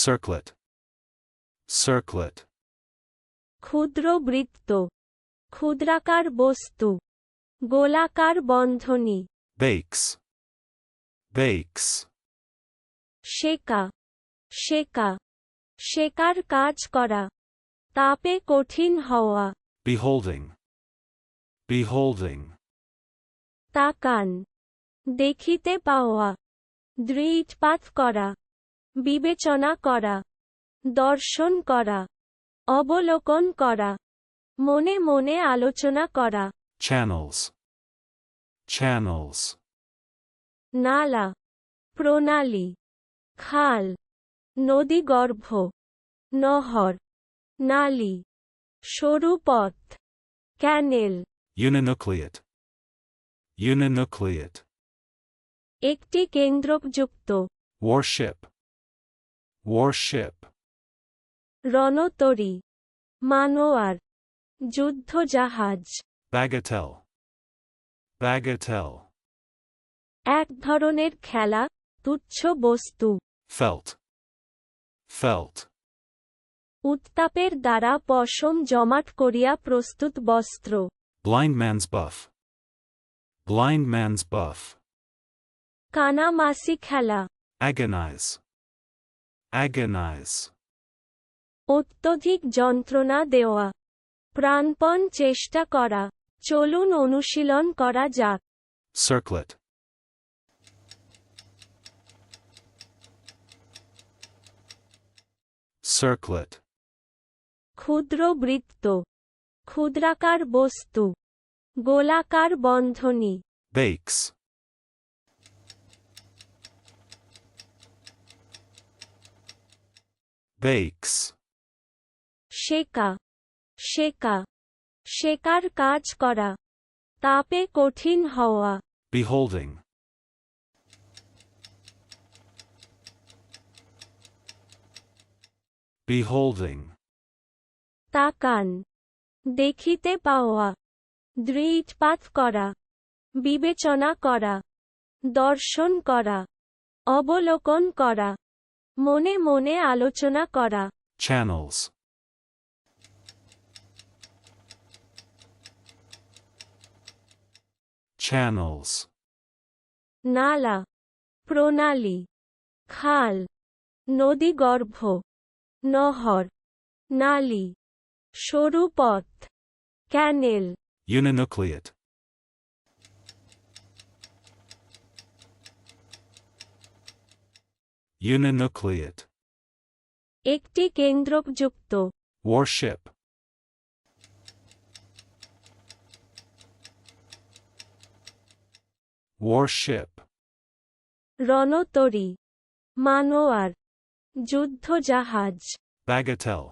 circlet, circlet, ক্ষুদ্র বৃত্ত ক্ষুদ্রাকার বস্তু গোলাকার বন্ধনী bakes, bakes, শেকা শেকা শেকার কাজ করা তাপে কঠিন হওয়া beholding, beholding, তাকান দেখিতে পাওয়া দৃঢ়পাত করা বিবেচনা করা দর্শন করা অবলোকন করা মনে মনে আলোচনা করা channels, channels, নালা প্রণালী খাল নদীগর্ভ নহর নালী সরু পথ ক্যানেল। Uninucleate, uninucleate, একটি কেন্দ্রযুক্ত warship, warship, রণতরী মানোয়ার যুদ্ধজাহাজ bagatelle, bagatelle, এক ধরনের খেলা তুচ্ছ বস্তু felt, felt, উত্তাপের দ্বারা পশম জমাট করিয়া প্রস্তুত বস্ত্র blind man's buff, blind man's buff, কানামাসি খেলা agonize, agonize, অত্যধিক যন্ত্রণা দেওয়া। প্রাণপণ চেষ্টা করা। চলুন অনুশীলন করা যাক। Circlet, circlet, ক্ষুদ্র বৃত্ত। ক্ষুদ্রাকার বস্তু। গোলাকার বন্ধনী। Bakes, bakes, শেকা শেকা শেকার কাজ করা তাপে কঠিন হওয়া। beholding, beholding, তাকান দেখিতে পাওয়া দৃঢ়পাত করা বিবেচনা করা দর্শন করা অবলোকন করা। মনে মনে আলোচনা করা। Channels, channels, নালা। প্রণালী। খাল। নদীগর্ভ নহর। নালী। সরু পথ। ক্যানেল। Uninucleate, uninucleate, একটি কেন্দ্রযুক্ত warship, warship, রণতরী মানোয়ার যুদ্ধজাহাজ bagatelle,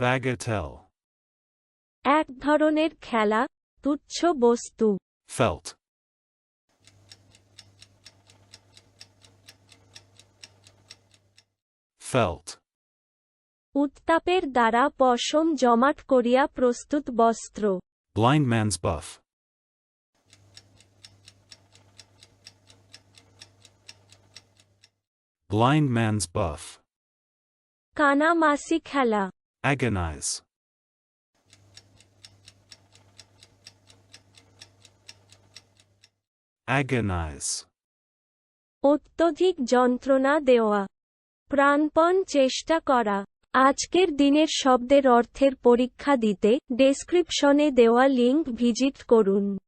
bagatelle, এক ধরনের খেলা তুচ্ছ বস্তু felt, felt, উত্তাপের দ্বারা পশম জমাট করিয়া প্রস্তুত বস্ত্র blind man's buff, blind man's buff, কানামাসি খেলা agonize, agonize, অত্যধিক যন্ত্রণা দেওয়া। প্রাণপণ চেষ্টা করা। আজকের দিনের শব্দের অর্থের পরীক্ষা দিতে ডেসক্রিপশনে দেওয়া লিঙ্ক ভিজিট করুন।